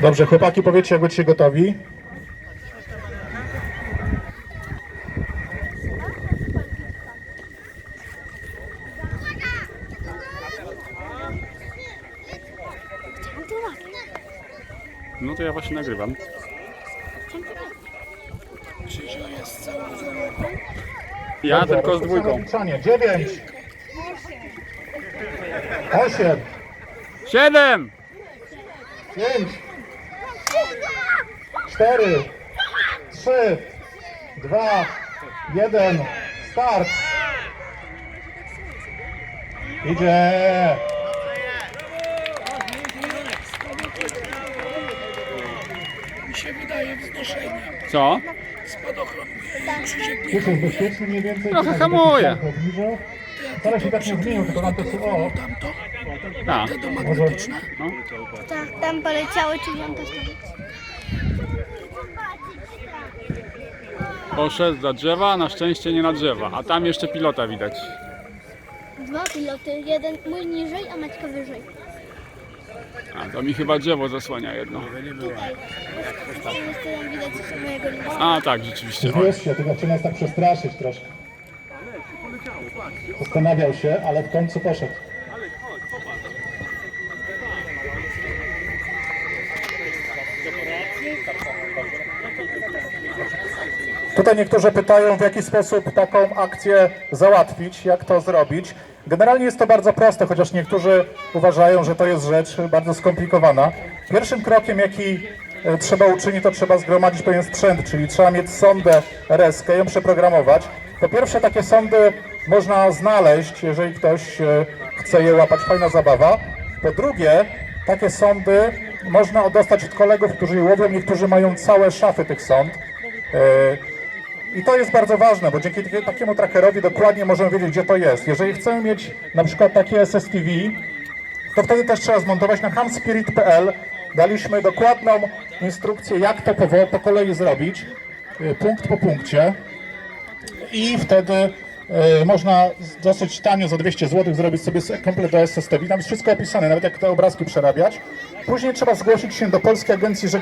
Dobrze, chłopaki, powiedzcie, jak będziecie gotowi. No to ja właśnie nagrywam. Ja Dobrze, tylko z dwójką. Dziewięć. Osiem. Siedem! Pięć. Cztery. Trzy. Dwa. Jeden. Start. Idzie. Mi się wydaje wznoszenie. Co? Spadochron. Tu jest bezpieczny mniej więcej. Trochę tutaj hamuje. Wcale się tak nie zmienił, tylko nam to o, Tamto, Tak. te do magnetyczne. Tak, tam poleciały dziewiąte. Poszedł za drzewa, na szczęście nie na drzewa. A tam jeszcze pilota widać. Dwa piloty, jeden mój niżej, a Maćka wyżej. A to mi chyba drzewo zasłania jedno. Tutaj. Tej strony widać jeszcze mojego. A tak, rzeczywiście. Zbierz się, tylko chce nas tak przestraszyć troszkę. Zastanawiał się, ale w końcu poszedł. Tutaj niektórzy pytają, w jaki sposób taką akcję załatwić, jak to zrobić. Generalnie jest to bardzo proste, chociaż niektórzy uważają, że to jest rzecz bardzo skomplikowana. Pierwszym krokiem, jaki e, trzeba uczynić, to trzeba zgromadzić pewien sprzęt, czyli trzeba mieć sondę RSK, ją przeprogramować. Po pierwsze, takie sondy można znaleźć, jeżeli ktoś e, chce je łapać, fajna zabawa. Po drugie, takie sondy można dostać od kolegów, którzy je łowią, niektórzy mają całe szafy tych sond. E, i to jest bardzo ważne, bo dzięki taki- takiemu trackerowi dokładnie możemy wiedzieć, gdzie to jest. Jeżeli chcemy mieć na przykład takie SSTV, to wtedy też trzeba zmontować na hamspirit.pl. Daliśmy dokładną instrukcję, jak to po, po kolei zrobić, y, punkt po punkcie. I wtedy można z- dosyć tanio za 200 zł zrobić sobie komplet do SSTV. Tam jest wszystko opisane, nawet jak te obrazki przerabiać. Później trzeba zgłosić się do Polskiej Agencji Żeglugi